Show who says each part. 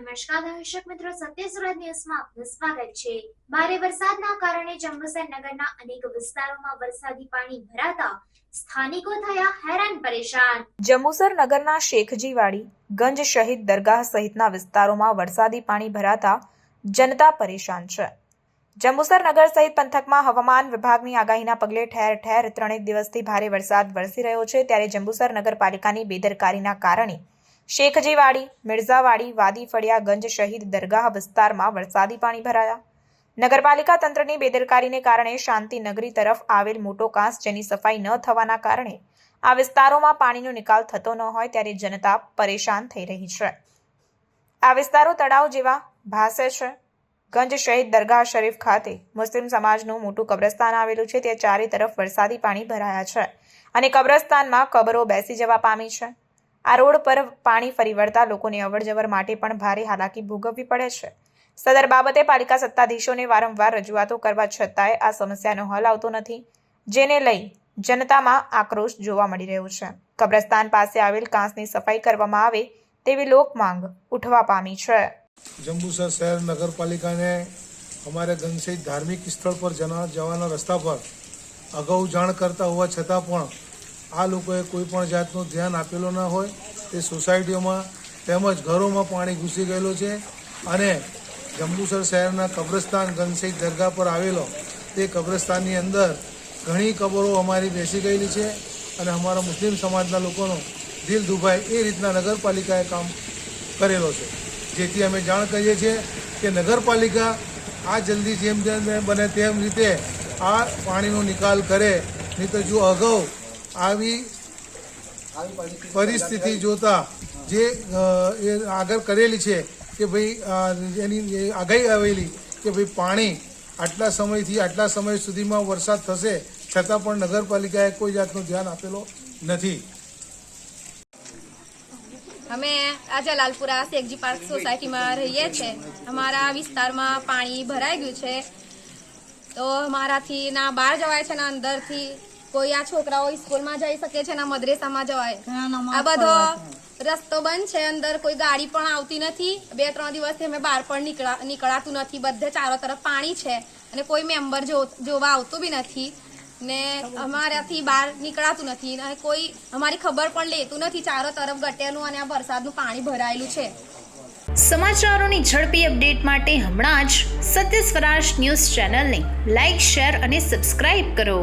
Speaker 1: નમસ્કાર, દર્શક મિત્રો. સત્ય સુરત ન્યૂઝમાં આપનું સ્વાગત છે. ભારે વરસાદના કારણે જંબુસર નગરના અનેક વિસ્તારોમાં વરસાદી પાણી ભરાતા સ્થાનિકો થયા હેરાન પરેશાન.
Speaker 2: જંબુસર નગરના શેખજીવાડી, ગંજ શહીદ દરગાહ સહિતના વિસ્તારોમાં વરસાદી પાણી ભરાતા જનતા પરેશાન છે. જંબુસર નગર સહિત પંથકમાં હવામાન વિભાગની આગાહીના પગલે ઠેર ઠેર ત્રણેક દિવસથી ભારે વરસાદ વરસી રહ્યો છે. ત્યારે જંબુસર નગરપાલિકાની બેદરકારીના કારણે શેખજીવાડી, મિર્ઝાવાડી વાદી ફળિયા ગંજ શહીદ દરગાહ વિસ્તારમાં વરસાદી પાણી ભરાયા. નગરપાલિકા તંત્રની બેદરકારીને કારણે શાંતિ નગરી તરફ આવેલ મોટો કાંસ જેની સફાઈ ન થવાના કારણે આ વિસ્તારોમાં પાણીનો નિકાલ થતો ન હોય ત્યારે જનતા પરેશાન થઈ રહી છે. આ વિસ્તારો તળાવ જેવા ભાસે છે. ગંજ શહીદ દરગાહ શરીફ ખાતે મુસ્લિમ સમાજનું મોટું કબ્રસ્તાન આવેલું છે. ત્યાં ચારે તરફ વરસાદી પાણી ભરાયા છે અને કબ્રસ્તાનમાં કબરો બેસી જવા પામી છે. આ રોડ પર પાણી ફરી વળતા લોકોને અવરજવર માટે પણ ભારે હાલાકી ભોગવવી પડે છે. સદર બાબતે પાલિકા સત્તાધીશોને વારંવાર રજૂઆતો કરવા છતાંય આ સમસ્યાનો હલ આવતો નથી, જેને લઈ જનતામાં આક્રોશ જોવા મળી રહ્યો છે. કબ્રસ્તાન પાસે આવેલ કાંસની સફાઈ કરવામાં આવે તેવી લોક માંગ ઉઠવા પામી છે.
Speaker 3: જંબુસર શહેર નગરપાલિકાને અમારે ગંગસહિત ધાર્મિક સ્થળ પર જવાના રસ્તા પર અગાઉ જાણ કરતા હોવા છતાં પણ આ લોકોએ કોઈ પણ જાતનું ધ્યાન આપેલો ન હોય. તે સોસાયટીઓમાં તેમજ ઘરોમાં પાણી ઘૂસી ગયેલું છે અને જંબુસર શહેરના કબ્રસ્તાન ગંગસહિત દરગાહ પર આવેલો, તે કબ્રસ્તાનની અંદર ઘણી કબરો અમારી બેસી ગયેલી છે અને અમારા મુસ્લિમ સમાજના લોકોનો દિલ દુભાય એ રીતના નગરપાલિકાએ કામ કરેલો છે. જેથી અમે જાણ કરીએ છીએ કે નગરપાલિકા આ જલ્દી જેમ જેમ બને તેમ રીતે આ પાણીનો નિકાલ કરે નહીં તો જો અગાઉ આવી પરિસ્થિતિ જોતા જે એ આગળ કરેલી છે કે ભાઈ એની આગાહી આવેલી કે ભાઈ પાણી આટલા સમયથી આટલા સમય સુધીમાં વરસાદ થશે છતાં પણ નગરપાલિકાએ કોઈ જાતનું ધ્યાન આપેલો નથી.
Speaker 4: અમે આજે લાલપુરા શેખજી પાર્ક સોસાયટીમાં રહીએ છીએ અમારા વિસ્તારમાં પાણી ભરાઈ ગયું છે. તો અમારાથી ના બહાર જવાય છે, ના અંદરથી કોઈ આ છોકરાઓ સ્કૂલમાં જઈ શકે છે ના મદ્રેસામાં જવાય. આ બધો રસ્તો બંધ છે અંદર કોઈ ગાડી પણ આવતી નથી. બે ત્રણ દિવસથી અમે બહાર પણ નીકળાતું નથી. બધે ચારો તરફ પાણી છે અને કોઈ મેમ્બર જો જોવા આવતું બી નથી ને અમારાથી બહાર નીકળાતું નથી અને કોઈ અમારી ખબર પણ લેતું નથી ચારો તરફ ગટેલું અને આ વરસાદનું પાણી ભરાયેલું છે.
Speaker 5: સમાચારોની ઝડપી અપડેટ માટે હમણાં જ સત્ય સ્વરાજ ન્યૂઝ ચેનલને લાઇક શેર અને સબસ્ક્રાઇબ કરો.